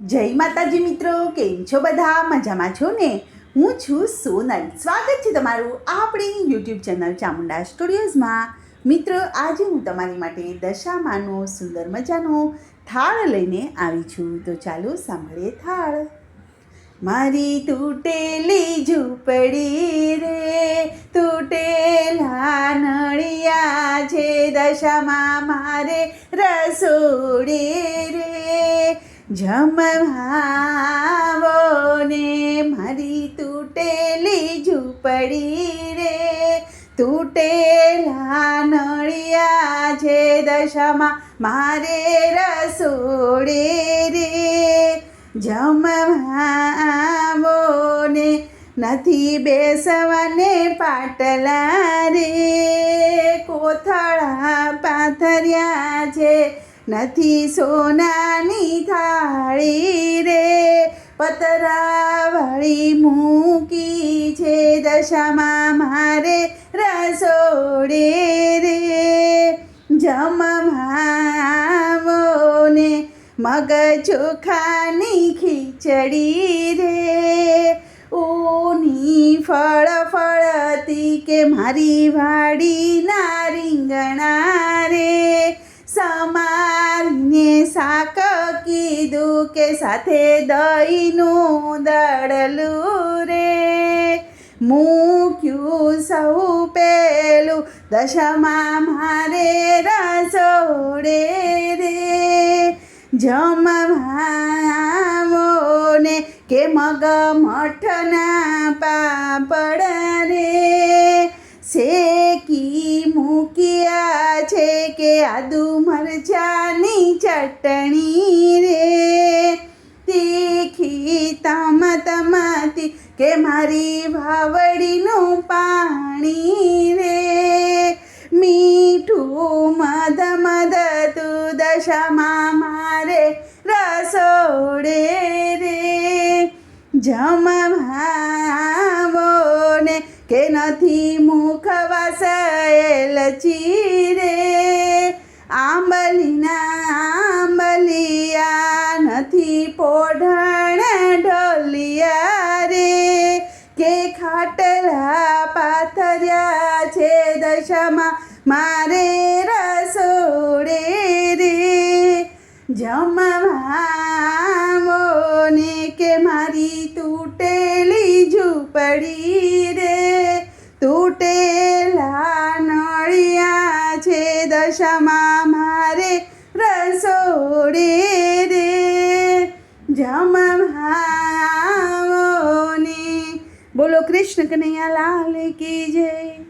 જય માતાજી મિત્રો, કેમ છો બધા? મજામાં છો ને? હું છું સોનલ. સ્વાગત છે તમારું આપણી યુટ્યુબ ચેનલ ચામુંડા સ્ટુડિયોઝમાં. મિત્રો, આજે હું તમારી માટે દશામાનો સુંદર મજાનો થાળ લઈને આવી છું. તો ચાલો સાંભળીએ થાળ. મારી તૂટેલી ઝૂંપડી રે, તૂટેલા નળિયા છે દશામાં મારે રસોડે રે. જમવાવો ને મારી તૂટેલી ઝૂંપડી રે. તૂટેલા નળિયા છે દશામાં મારે રસોડે રે. જમવાવો ને નથી બેસવાને પાટલા રે. કોથળા પાથર્યા છે નથી સોનાની થાળી રે. પતરાવાળી મૂકી છે દશામાં મારે રસોડે રે. જમવાવો ને મગ ચોખાની ખીચડી રે. ઓની ફળ ફળતી કે મારી વાડીના રીંગણા રે. સાથે દહીંનું દડલું રે. મૂક્યું સૌ પેલું દશામાં મારે રસોડે રે. જમવાને કે મગ મઠના પાપડ છે કે આદુ મરચાની ચટણી રે. તીખી તમતમાતી કે મારી વાવડીનું પાણી રે. મીઠું મધ મધ તું દશામાં મારે રસોડે રે. જમવાવો ને કે નથી મુખ વસેલ ચીરે? આંબલીના આંબલિયા નથી પોઢણ ઢોલિયા રે? કે ખાટલા પાથર્યા છે દશામાં મારે રસોડે રે? જમવાવો દશામાં મારે રસોડે રે. ને બોલો કૃષ્ણ કનૈયા લાલ કી જય.